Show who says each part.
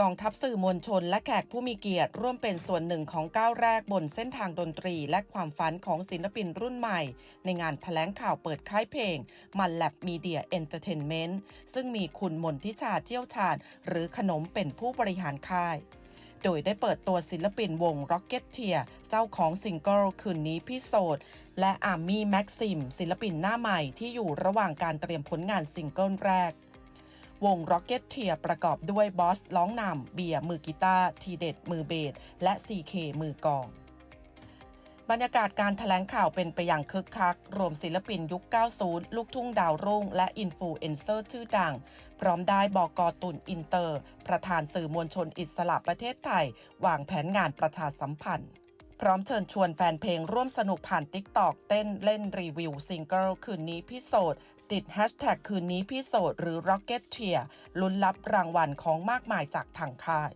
Speaker 1: กองทัพสื่อมวลชนและแขกผู้มีเกียรติร่วมเป็นส่วนหนึ่งของก้าวแรกบนเส้นทางดนตรี และความฝันของศิลปินรุ่นใหม่ ในงานแถลงข่าวเปิดค่ายเพลง มันแลบมีเดียเอนเตอร์เทนเมนต์ซึ่งมีคุณมนทิชาเจียวชาญ หรือขนมเป็นผู้บริหารค่ายโดยได้เปิดตัวศิลปินวง Rocket t i e r เจ้าของซิงเกิลคืนนี้พี่โสดและอาร์มี่แม็กซิมศิลปินหน้าใหม่ที่อยู่ระหว่างการเตรียมผลงานซิงเกิลแรก วง Rocket t i e r ประกอบด้วยบอสร้องนำเบียร์มือกีตาร์ทีเด็ดมือเบสและ CK มือกองบรรยากาศการถแถลงข่าวเป็นไปอย่างคึกคัก รวมศิลปินยุค 90 ลูกทุ่งดาวรุ่ง และอินฟลูเอนเซอร์ชื่อดัง พร้อมได้บอกอตุนอินเตอร์ ประธานสื่อมวลชนอิสระประเทศไทย วางแผนงานประชาสัมพันธ์ พร้อมเชิญชวนแฟนเพลงร่วมสนุกผ่าน t ิ k t o k เต้นเล่นรีวิวซิงเกิลคืนนี้พี่โสด ติดแฮชแท็กคืนนี้พี่โสดหรือ Rocket t i e r ลุ้นรับรางวัลของมากมายจากทางค่าย